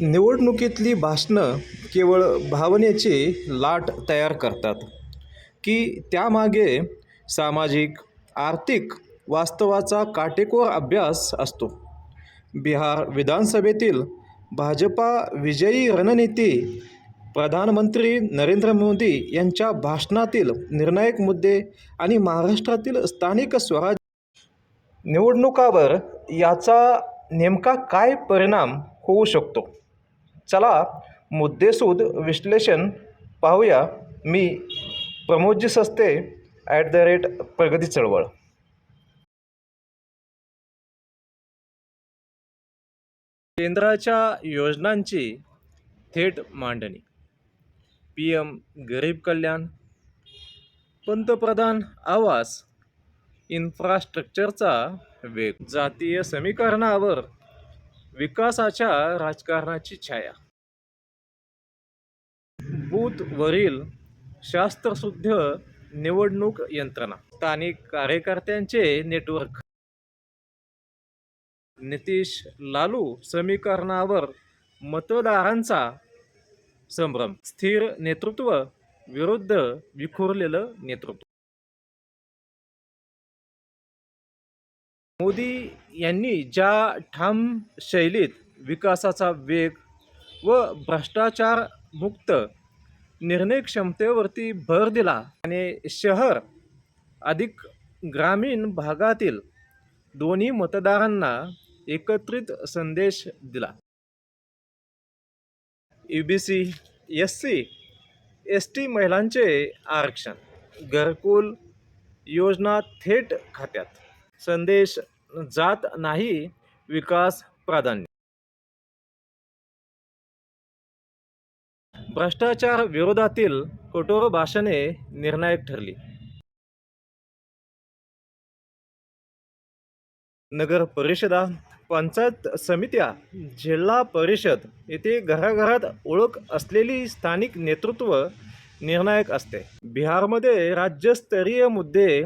निवडणुकीतली भाषणं केवळ भावनेची लाट तयार करतात की त्यामागे सामाजिक आर्थिक वास्तवाचा काटेकोर अभ्यास असतो. बिहार विधानसभेतील भाजपा विजयी रणनीती प्रधानमंत्री नरेंद्र मोदी यांच्या भाषणातील निर्णायक मुद्दे आणि महाराष्ट्रातील स्थानिक स्वराज्य निवडणुकावर याचा नेमका काय परिणाम होऊ शकतो? चला मुद्देसूद विश्लेषण पाहूया. मी प्रमोदजी सस्ते ॲट द रेट प्रगती चळवळ. केंद्राच्या योजनांची थेट मांडणी. पी एम गरीब कल्याण पंतप्रधान आवास इन्फ्रास्ट्रक्चरचा वेग. जातीय समीकरणावर विकासाच्या राजकारणाची छाया. बूथवरील शास्त्रशुद्ध निवडणूक यंत्रणा स्थानिक कार्यकर्त्यांचे नेटवर्क नितीश लालू समीकरणावर मतदारांचा संभ्रम स्थिर नेतृत्व विरुद्ध विखुरलेलं नेतृत्व. मोदी यांनी ज्या ठाम शैलीत विकासाचा वेग व भ्रष्टाचार मुक्त निर्णय क्षमतेवरती भर दिला आणि शहर अधिक ग्रामीण भागातील दोन्ही मतदारांना एकत्रित संदेश दिला. U B C S C S T महिलांचे आरक्षण घरकुल योजना थेट खात्यात. संदेश जात नाही विकास प्राधान्य. भ्रष्टाचार विरोधातील कठोर भाषणे निर्णायक ठरली. नगर परिषदा पंचायत समित्या जिल्हा परिषद येथे घराघरात ओळख असलेली स्थानिक नेतृत्व निर्णायक असते. बिहारमध्ये राज्यस्तरीय मुद्दे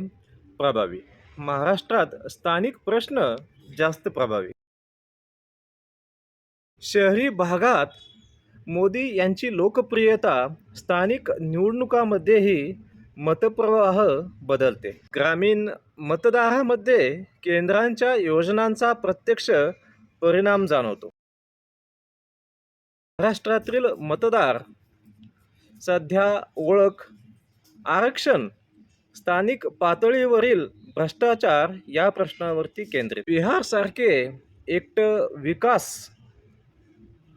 प्रभावी. महाराष्ट्रात स्थानिक प्रश्न जास्त प्रभावी. शहरी भागात मोदी यांची लोकप्रियता स्थानिक निवडणुकामध्येही मतप्रवाह बदलते. ग्रामीण मतदारामध्ये केंद्रांच्या योजनांचा प्रत्यक्ष परिणाम जाणवतो. महाराष्ट्रातील मतदार सध्या ओळख आरक्षण स्थानिक पातळीवरील भ्रष्टाचार या प्रश्नावरती केंद्रित. बिहारसारखे एकटं विकास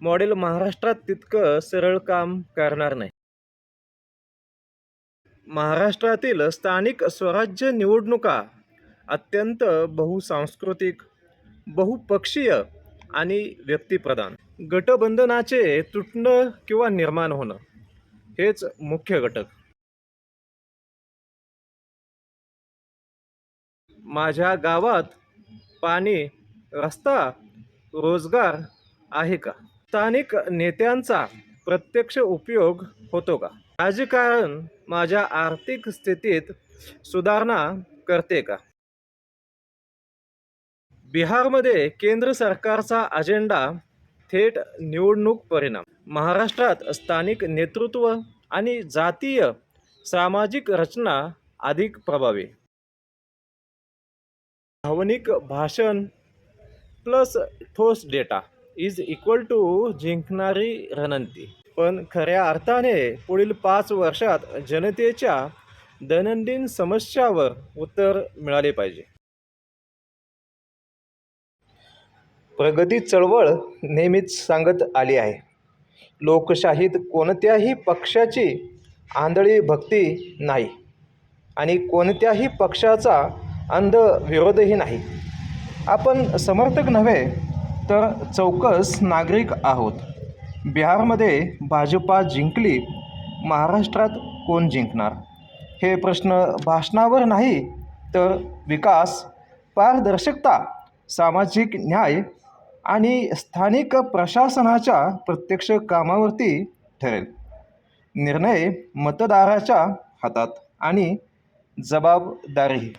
मॉडेल महाराष्ट्रात तितकं सरळ काम करणार नाही. महाराष्ट्रातील स्थानिक स्वराज्य निवडणुका अत्यंत बहुसांस्कृतिक बहुपक्षीय आणि व्यक्तिप्रधान. गटबंधनाचे तुटणं किंवा निर्माण होणं हेच मुख्य घटक. माझ्या गावात पाणी रस्ता रोजगार आहे का? स्थानिक नेत्यांचा प्रत्यक्ष उपयोग होतो का? राजकारण माझ्या आर्थिक स्थितीत सुधारणा करते का? बिहारमध्ये केंद्र सरकारचा अजेंडा थेट निवडणूक परिणाम. महाराष्ट्रात स्थानिक नेतृत्व आणि जातीय सामाजिक रचना अधिक प्रभावी. भावनिक भाषण प्लस ठोस डेटा इज इक्वल टू जिंकणारी रणनीती. पण खऱ्या अर्थाने पुढील पाच वर्षात जनतेच्या दैनंदिन समस्यावर उत्तर मिळाले पाहिजे. प्रगती चळवळ नेहमीच सांगत आली आहे. लोकशाहीत कोणत्याही पक्षाची आंधळी भक्ती नाही आणि कोणत्याही पक्षाचा अंध विरोधही नाही. आपण समर्थक नव्हे तर चौकस नागरिक आहोत. बिहारमध्ये भाजपा जिंकली महाराष्ट्रात कोण जिंकणार? हे प्रश्न भाषणावर नाही तर विकास पारदर्शकता सामाजिक न्याय आणि स्थानिक प्रशासनाच्या प्रत्यक्ष कामावरती ठरेल. निर्णय मतदाराच्या हातात आणि जबाबदारी